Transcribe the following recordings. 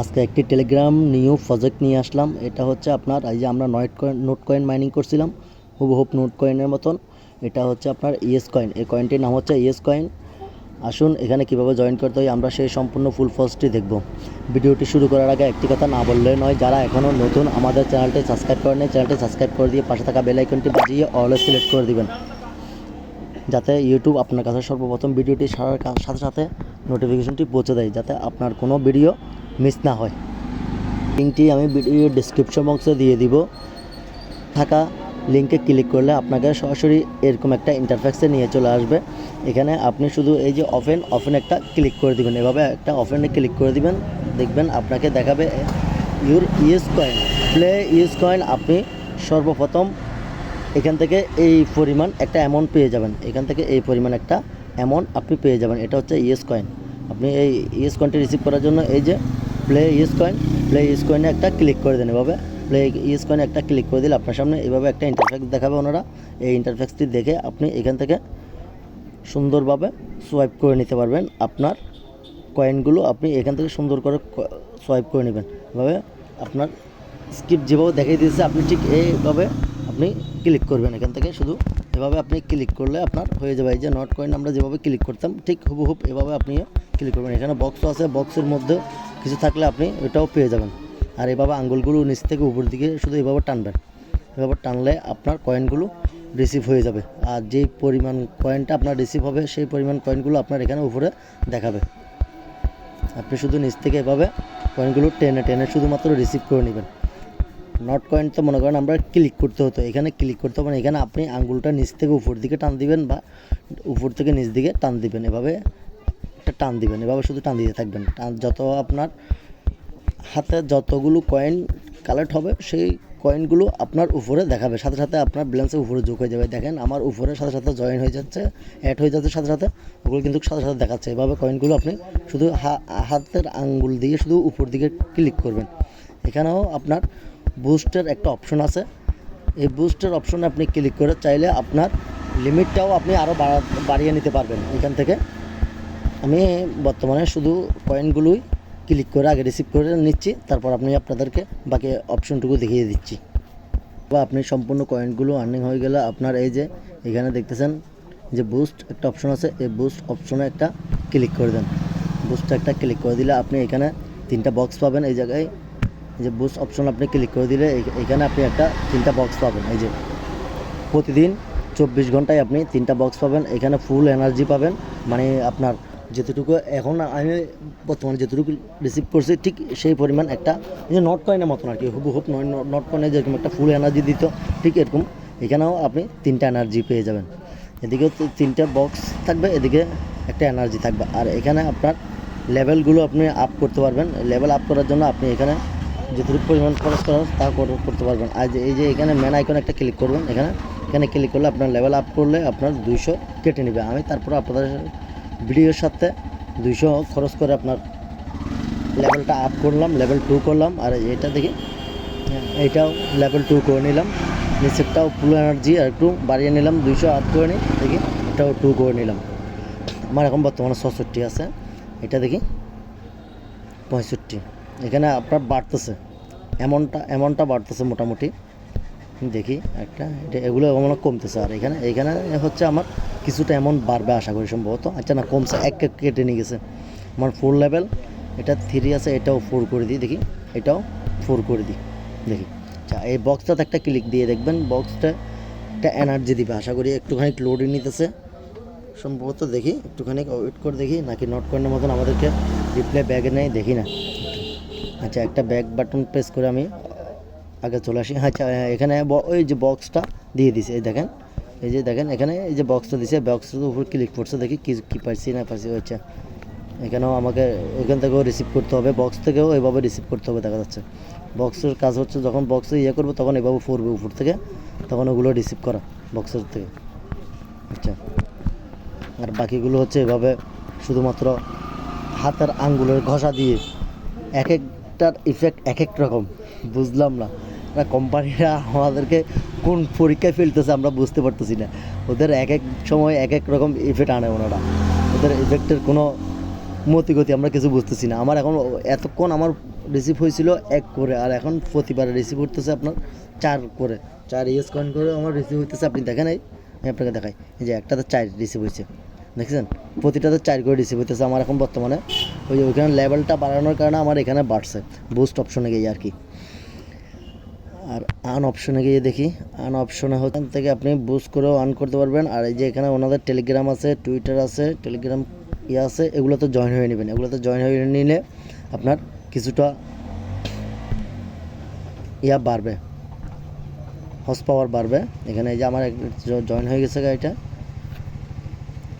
আজকে একটি Telegram new project নিয়ে আসলাম। এটা হচ্ছে আপনার, এই যে আমরা নয়েট কয়েন নোট কয়েন মাইনিং করছিলাম হুবহুব নোট কয়েনের মতন। এটা হচ্ছে আপনার ইএস কয়েন এই কয়েনটির নাম হচ্ছে ইএস কয়েন আসুন, এখানে কীভাবে জয়েন করতে হয়, আমরা সেই সম্পূর্ণ ফুল ফোর্সটি দেখব। ভিডিওটি শুরু করার আগে একটি কথা না বললে নয়, যারা এখনও নতুন, আমাদের চ্যানেলটি সাবস্ক্রাইব করে করেনি চ্যানেলটি সাবস্ক্রাইব করে দিয়ে পাশে থাকা বেল আইকনটি বাজিয়ে অল সিলেক্ট করে দিবেন। যাতে ইউটিউব আপনার কাছে সর্বপ্রথম ভিডিওটি সারার সাথে সাথে নোটিফিকেশনটি পৌঁছে দেয়, যাতে আপনার কোনো ভিডিও মিস না হয়। লিঙ্কটি আমি ভিডিও ডিসক্রিপশন বক্সে দিয়ে দিব। থাকা লিঙ্কে ক্লিক করলে আপনাকে সরাসরি এরকম একটা ইন্টারফেক্সে নিয়ে চলে আসবে। এখানে আপনি শুধু এই যে অফেন অফেন একটা ক্লিক করে দিবেন। এভাবে একটা অফেনে ক্লিক করে দিবেন। দেখবেন আপনাকে দেখাবে your ES coin play ES coin আপনি সর্বপ্রথম এখান থেকে এই পরিমাণ একটা অ্যামাউন্ট পেয়ে যাবেন। এখান থেকে এই পরিমাণ একটা অ্যামাউন্ট আপনি পেয়ে যাবেন। এটা হচ্ছে ইয়েস কয়েন আপনি এই ইএস কয়েনটি রিসিভ করার জন্য এই যে play ES coin play ES কয়েনে একটা ক্লিক করে দেন এভাবে। প্লে ইএস কয়েনে একটা ক্লিক করে দিলে আপনার সামনে এভাবে একটা ইন্টারফেক্স দেখাবে ওনারা। এই ইন্টারফেক্সটি দেখে আপনি এখান থেকে সুন্দরভাবে সোয়াইপ করে নিতে পারবেন। আপনার কয়েনগুলো আপনি এখান থেকে সুন্দর করে সোয়াইপ করে নেবেন। এভাবে আপনার স্কিপ যেভাবে দেখিয়ে দিয়েছে, আপনি ঠিক এইভাবে আপনি ক্লিক করবেন এখান থেকে। শুধু এভাবে আপনি ক্লিক করলে আপনার হয়ে যাবে। যে নট কয়েন আমরা যেভাবে ক্লিক করতাম, ঠিক হুবহুব এভাবে আপনি ক্লিক করবেন। এখানে বক্সও আছে বক্সের মধ্যে কিছু থাকলে আপনি ওটাও পেয়ে যাবেন। আর এভাবে আঙ্গুলগুলো নিচ থেকে উপর দিকে শুধু এভাবে টানবেন। এভাবে টানলে আপনার কয়েনগুলো রিসিভ হয়ে যাবে। আর যেই পরিমাণ কয়েনটা আপনার রিসিভ হবে, সেই পরিমাণ কয়েনগুলো আপনার এখানে উপরে দেখাবে। আপনি শুধু নিচ থেকে এভাবে কয়েনগুলো টেনে টেনে শুধুমাত্র রিসিভ করে নেবেন। নট কয়েন তো মনে করেন আমরা ক্লিক করতে হতো। এখানে ক্লিক করতে হবে না এখানে আপনি আঙ্গুলটা নিচ থেকে উপর দিকে টান দিবেন বা উপর থেকে নিচ দিকে টান দিবেন। এভাবে একটা টান দিবেন, এভাবে শুধু টান দিতে থাকবেন টান যত আপনার হাতে যতগুলো কয়েন কালেক্ট হবে, সেই কয়েনগুলো আপনার উপরে দেখাবে। সাথে সাথে আপনার ব্যালেন্সের উপরে যোগ হয়ে যাবে। দেখেন, আমার উপরে সাথে সাথে জয়েন হয়ে যাচ্ছে অ্যাড হয়ে যাচ্ছে, সাথে সাথে ওগুলো কিন্তু সাথে সাথে দেখাচ্ছে। এভাবে কয়েনগুলো আপনি শুধু হাতের আঙ্গুল দিয়ে শুধু উপর দিকে ক্লিক করবেন। এখানেও আপনার বুস্টের একটা অপশন আছে। এই বুস্টের অপশনে আপনি ক্লিক করে চাইলে আপনার লিমিটটাও আপনি আরও বাড়িয়ে নিতে পারবেন। এখান থেকে আমি বর্তমানে শুধু কয়েনগুলোই ক্লিক করে আগে রিসিভ করে নিচ্ছি, তারপর আপনি আপনাদেরকে বাকি অপশনটুকু দেখিয়ে দিচ্ছি। বা আপনি সম্পূর্ণ কয়েনগুলো আর্নিং হয়ে গেলে আপনার এই যে এখানে দেখতেছেন যে বুস্ট একটা অপশন আছে, এই বুস্ট অপশনে একটা ক্লিক করে দেন। বুস্টটা একটা ক্লিক করে দিলে আপনি এখানে তিনটা বক্স পাবেন, এই জায়গায় যে বুস্ট অপশন আপনি ক্লিক করে দিলে এখানে আপনি একটা তিনটা বক্স পাবেন, এই যে। প্রতিদিন চব্বিশ ঘন্টায় আপনি তিনটা বক্স পাবেন, এখানে ফুল এনার্জি পাবেন মানে আপনার যেতটুকু এখন আমি বর্তমানে যেতটুকু রিসিভ করছি, ঠিক সেই পরিমাণ একটা যে নট কয়েনের মতন আর কি। হুবু হুব নয় নট কয়েনে যেরকম একটা ফুল এনার্জি দিত, ঠিক এরকম। এখানেও আপনি তিনটা এনার্জি পেয়ে যাবেন। এদিকেও তিনটা বক্স থাকবে, এদিকে একটা এনার্জি থাকবে। আর এখানে আপনার লেভেলগুলো আপনি আপ করতে পারবেন। লেভেল আপ করার জন্য আপনি এখানে যতটুকু পরিমাণ খরচ করার তা করতে পারবেন। আর এই যে এখানে ম্যান আইকন একটা ক্লিক করবেন, এখানে এখানে ক্লিক করলে আপনার লেভেল আপ করলে আপনার দুইশো কেটে নেবে। আমি তারপর আপনাদের ভিডিওর সাথে দুইশো খরচ করে আপনার লেভেলটা আপ করলাম লেভেল টু করলাম, আর এটা দেখি, এইটাও লেভেল টু করে নিলাম। নিচেরটাও ফুল এনার্জি আর একটু বাড়িয়ে নিলাম, দুইশো আপ করে নিই, দেখি, এটাও টু করে নিলাম। আমার এখন বর্তমানে ছষট্টি আছে, এটা দেখি, পঁয়ষট্টি। এখানে আপনার বাড়তেছে, এমনটা এমনটা বাড়তেছে মোটামুটি। দেখি, একটা, এটা, এগুলো এমন কমতেছে, আর এখানে এখানে হচ্ছে আমার কিছুটা এমন বাড়বে আশা করি সম্ভবত। আচ্ছা না, কমছে, এক এক কেটে নিয়ে গেছে। আমার ফোর লেভেল এটা থ্রি আছে, এটাও ফোর করে দিই, দেখি। এটাও ফোর করে দিই, দেখি। আচ্ছা এই বক্সটাতে একটা ক্লিক দিয়ে দেখবেন বক্সটা একটা এনার্জি দিবে, আশা করি একটুখানি লোডই নিতেছে। সম্ভবত দেখি, একটুখানি ওয়েট করে দেখি, নাকি নোট করানোর মতন আমাদেরকে রিপ্লাই ব্যাগে নেই দেখি না। আচ্ছা একটা ব্যাক বাটন প্রেস করে আমি আগে চলে আসি। আচ্ছা এখানে ওই যে বক্সটা দিয়ে দিছে, এই দেখেন। এই যে দেখেন, এখানে এই যে বক্সটা দিছে বক্সটার উপর ক্লিক করছে, দেখি কি, কী পাইছি না পাইছি আচ্ছা এখানেও আমাকে ওইখান থেকেও রিসিভ করতে হবে বক্স থেকেও এভাবে রিসিভ করতে হবে, দেখা যাচ্ছে। বক্সের কাজ হচ্ছে, যখন বক্সে ইয়ে করব, তখন এভাবে পড়বে উপর থেকে, তখন ওগুলো রিসিভ করা বক্সের থেকে। আচ্ছা। আর বাকিগুলো হচ্ছে এভাবে শুধুমাত্র হাতের আঙ্গুলের ঘষা দিয়ে এক এক একটার ইফেক্ট এক এক রকম। বুঝলাম না। না কোম্পানিরা আমাদেরকে কোন পরীক্ষায় ফেলতেছে আমরা বুঝতে পারতেছি না। ওদের এক এক সময় এক এক রকম ইফেক্ট আনে ওনারা। ওদের ইফেক্টের কোনো মতিগতি আমরা কিছু বুঝতেছি না। আমার এখন এতক্ষণ আমার রিসিভ হয়েছিল এক করে, আর এখন প্রতিবার রিসিভ করতেছে আপনার চার করে। চার ইয়েস কয়েন করে আমার রিসিভ হইতেছে। আপনি দেখেন এই, আমি আপনাকে দেখাই। এই যে একটাতে চার রিসিভ হয়েছে দেখছেন? প্রতিটাতে চার করে রিসিভ হইতেছে আমার এখন বর্তমানে। ওই যে ওইখানে লেভেলটা বাড়ানোর কারণে আমার এখানে বাড়ছে। বুস্ট অপশনে গিয়ে আর কি। আর আন অপশনে গিয়ে দেখি। আন অপশনে ওখান থেকে আপনি বুস্ট করেও আন করতে পারবেন। আর এই যে এখানে ওনাদের টেলিগ্রাম আছে টুইটার আছে টেলিগ্রাম ইয়ে আছে এগুলোতে জয়েন হয়ে নেবেন। এগুলোতে জয়েন হয়ে নিলে আপনার কিছুটা ইয়া বাড়বে। হর্স পাওয়ার বাড়বে। এখানে এই যে আমার জয়েন হয়ে গেছে গাড়িটা।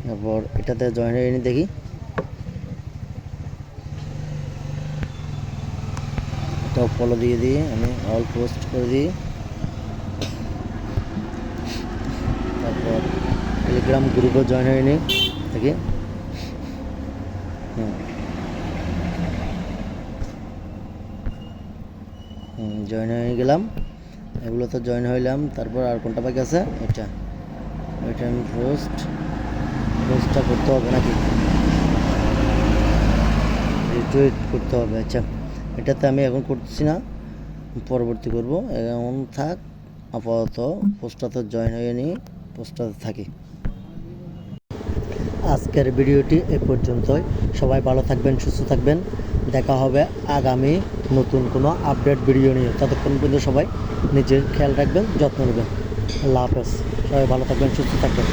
তারপর এটাতে জয়েন হয়ে নি দেখি। এটাও ফলো দিয়ে দিই, আমি অল পোস্ট করে দিই। তারপর টেলিগ্রাম গ্রুপে জয়েন হয়ে নি দেখি। হুম। জয়েন হয়ে গেলাম। এগুলো তো জয়েন হইলাম, তারপর আর কোনটা বাকি আছে? এটা। এটা আমি পোস্ট পোস্টটা করতে হবে নাকি? রিটুইট করতে হবে আচ্ছা। এটাতে আমি এখন করছি না, পরবর্তী করব। এমন থাক, আপাতত পোস্টটাতে জয়েন হয়ে নিই, পোস্টটাতে থাকি। আজকের ভিডিওটি এ পর্যন্তই। সবাই ভালো থাকবেন, সুস্থ থাকবেন। দেখা হবে আগামী নতুন কোনো আপডেট ভিডিও নিয়ে। ততক্ষণ পর্যন্ত সবাই নিজের খেয়াল রাখবেন, যত্ন নেবেন। আল্লাহ হাফেজ। সবাই ভালো থাকবেন, সুস্থ থাকবেন।